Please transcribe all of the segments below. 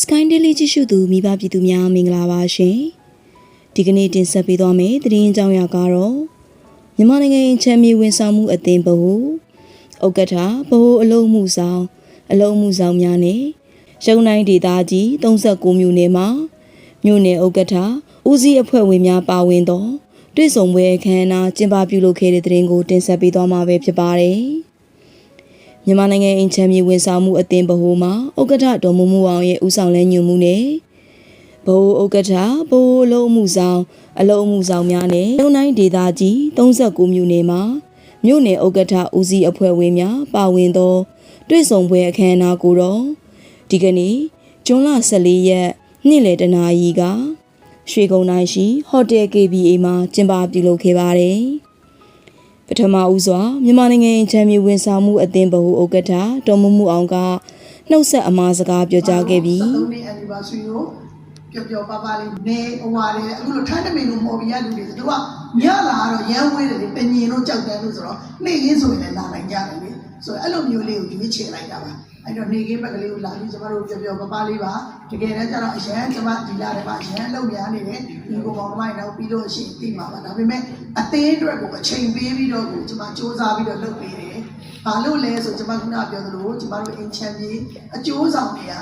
Sky Daily ကြည့်ရှုသူမိဘပြည်သူများမင်္ဂလာပါရှင်ဒီကနေ့တင်ဆက်ပေးသွားမယ့်သတင်းအကြောင်းအရာကတော့မြန်မာနိုင်ငံချမ်းမြေဝန်ဆောင်မှုအသင်းဘဟုဥက္ကဋ္ဌဘဟုအလုံးမှုဆောင်အလုံးမှုဆောင်များနဲ့ရုံနိုင်ဒေသကြီး39မြို့နယ်မှာမြို့နယ်ဥက္ကဋ္ဌဦးစီးအဖွဲ့ဝင်များပါဝင်သောတွေ့ဆုံပွဲအခမ်းအနားကျင်းပပြုလုပ်ခဲ့တဲ့သတင်းကိုတင်ဆက်ပေးသွားမှာပဲဖြစ်ပါတယ်။ မြန်မာနိုင်ငံအင်ချမ်းမြေဝန်ဆောင်မှုအသင်းဗဟိုမှာဥက္ကဋ္ဌဒေါ်မူမူအောင်ရဲ့ဦးဆောင်လဲညွှန်မှုနဲ့ဗဟိုဥက္ကဋ္ဌဗဟိုအလုံးမှုဆောင်အလုံးမှုဆောင်များနဲ့လုံနိုင်ဒေသကြီး39မြို့နယ်မှာမြို့နယ်ဥက္ကဋ္ဌဦးစီးအဖွဲ့ဝင်များပါဝင်သောတွေ့ဆုံပွဲအခမ်းအနားကိုတော့ဒီကနေ့ဇွန်လ14ရက်နေ့လယ်တနာရီကရွှေကုန်းတိုင်းရှိဟိုတယ် KBA မှာကျင်းပပြုလုပ်ခဲ့ပါတယ်။ ပထမဦးစွာမြန်မာနိုင်ငံချမ်းမြေဝန်ဆောင်မှုအသင်းဗဟိုဥက္ကဋ္ဌဒေါ်မမှုအောင်ကနှုတ်ဆက်အမှားစကားပြောကြားခဲ့ပြီးသုံးနှစ် anniversary ကိုပျော်ပျော်ပါပါလေးနေဟိုဟာလေအခုလိုထမ်းတမင်လို့မော်ဘီရလူတွေဆိုသူကညလာတော့ရမ်းဝဲတယ်လေပညင်တို့ကြောက်တယ်လို့ဆိုတော့နေ့ရင်းဆိုရင်လည်းလာနိုင်ကြတယ်လေ ဆိုတော့အဲ့လိုမျိုးလေးကိုရွေးချယ်လိုက်တာပါအဲ့တော့နေကင်းဘက်ကလေးကိုလာပြီးကျမတို့ပျော်ပျော်ပါပါလေးပါတကယ်တမ်းကျတော့အရန်ကျမဒီလာတယ်ပါအရန်လုံများနေတယ်ဒီကိုပေါင်းမိုင်းတော့ပြီးလို့ရှိရင်သိမှာပါဒါပေမဲ့အသေးအတွက်ကိုအချိန်ပေးပြီးတော့ကိုကျမစူးစမ်းပြီးတော့လုပ်ပေးတယ်ဘာလို့လဲဆိုကျမခုနပြောသလိုကျမတို့အင်ချန်ကြီးအကျိုးဆောင်တွေက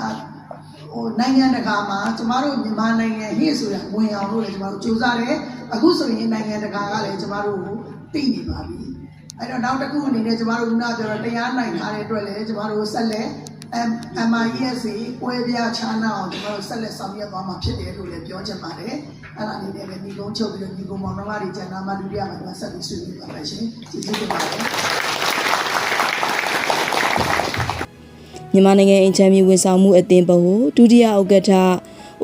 ဟိုနိုင်ငံတကာမှာကျမတို့မြန်မာနိုင်ငံဟိဆိုတာဝင်အောင်လို့လည်းကျမတို့စူးစမ်းတယ်အခုဆိုရင်နိုင်ငံတကာကလည်းကျမတို့ကိုသိနေပါပြီ အဲ့တော့နောက်တစ်ခုအနေနဲ့ကျမတို့ခုနပြောတော့တရားနိုင်ထားတဲ့အတွက်လည်းကျမတို့ဆက်လက် MIES ကိုယ်ပြချာနာအောင်ကျမတို့ဆက်လက်ဆောင်ရွက်သွားမှာဖြစ်တယ်လို့လည်းပြောချင်ပါတယ်အဲ့ဒါလေးလည်းညီကုန်းချုပ်ပြီးတော့ညီကုန်းမောင်နှမတွေကျန်တာမှဒုတိယမှာဆက်ပြီးဆွေးနွေးပါမယ်ရှင်ကျေးဇူးတင်ပါတယ်မြန်မာနိုင်ငံအင်ချမ်းမြေဝန်ဆောင်မှုအသင်းဗဟိုဒုတိယဥက္ကဋ္ဌ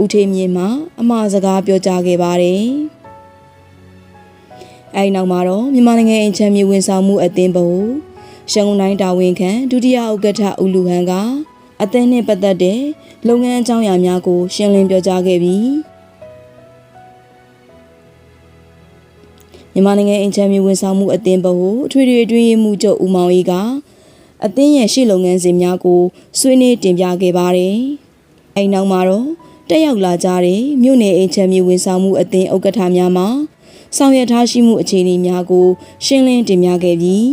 ဦးထေမြင့်မှအမှားစကားပြောကြားခဲ့ပါတယ်။ အဲဒီနောက်မှာတော့မြန်မာနိုင်ငံအင်ချမ်းမြေဝန်ဆောင်မှုအသင်းဗဟိုရန်ကုန်တိုင်းတာဝန်ခံဒုတိယဥက္ကဋ္ဌဦးလူဟန်ကအသင်းနဲ့ပတ်သက်တဲ့လုပ်ငန်းအကြောင်းအရာများကို ရှင်းလင်းပြောကြားခဲ့ပြီးမြန်မာနိုင်ငံအင်ချမ်းမြေဝန်ဆောင်မှုအသင်းဗဟိုအထွေထွေအတွင်းရေးမှူးချုပ်ဦးမောင်အေးကအသင်းရဲ့ရှေ့လုပ်ငန်းစဉ်များကိုဆွေးနွေးတင်ပြခဲ့ပါတယ်။အဲဒီနောက်မှာတော့တက်ရောက်လာကြတဲ့မြို့နယ်အင်ချမ်းမြေဝန်ဆောင်မှုအသင်းဥက္ကဋ္ဌများမှ ဆောင်ရွက်ထားရှိမှုအခြေအနေများကို ရှင်းလင်းတင်ပြခဲ့ပြီး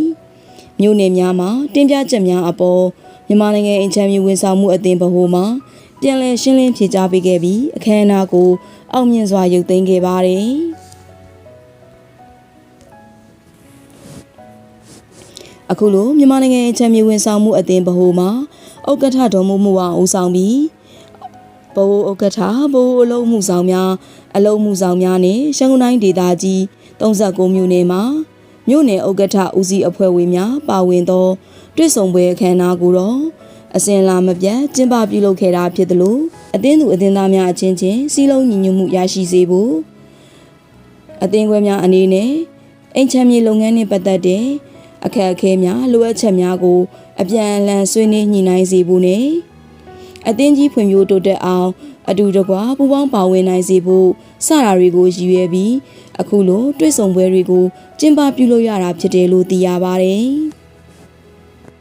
မြို့နယ်များမှာတင်ပြချက်များအပေါ်မြန်မာနိုင်ငံအင်ချမ်းမြေဝန်ဆောင်မှုအသင်းဗဟိုမှပြန်လည်ရှင်းလင်းဖြေကြားပေးခဲ့ပြီးအခမ်းအနားကို အောင်မြင်စွာရုပ်သိမ်းခဲ့ပါတယ်။အခုလိုမြန်မာနိုင်ငံချမ်းမြေဝန်ဆောင်မှုအသင်းဗဟိုမှာဥက္ကဋ္ဌတော်မှုမှုအောင်ဦးဆောင်ပြီး ဗဟိုဥက္ကဋ္ဌဗဟိုအလုံးမှုဆောင်များအလုံးမှုဆောင်များနဲ့ရှမ်းကုန်းတိုင်းဒေသကြီး39မြို့နယ်မှာမြို့နယ်ဥက္ကဋ္ဌဦးစီးအဖွဲ့ဝင်များပါဝင်သောတွေ့ဆုံပွဲအခမ်းအနားကိုတော့အစဉ်လာမပြတ်ကျင်းပပြုလုပ်ခဲ့တာဖြစ်သလိုအသင်းသူအသင်းသားများအချင်းချင်းစီးလုံးညီညွတ်မှုရရှိစေဖို့အသင်းခွဲများအနေနဲ့အိမ်ချမ်းမြေလုပ်ငန်းနဲ့ပတ်သက်တဲ့အခက်အခဲများလိုအပ်ချက်များကို အပြန်အလှန်ဆွေးနွေးညှိနှိုင်းစေဖို့နဲ့ အသင်းကြီးဖွံ့ဖြိုးတိုးတက်အောင် အတူတကွပူးပေါင်းပါဝင်နိုင်စေဖို့စတာတွေကိုရည်ရွယ်ပြီးအခုလိုတွေ့ဆုံပွဲတွေကိုကျင်းပပြုလုပ်ရတာဖြစ်တယ်လို့သိရပါတယ်။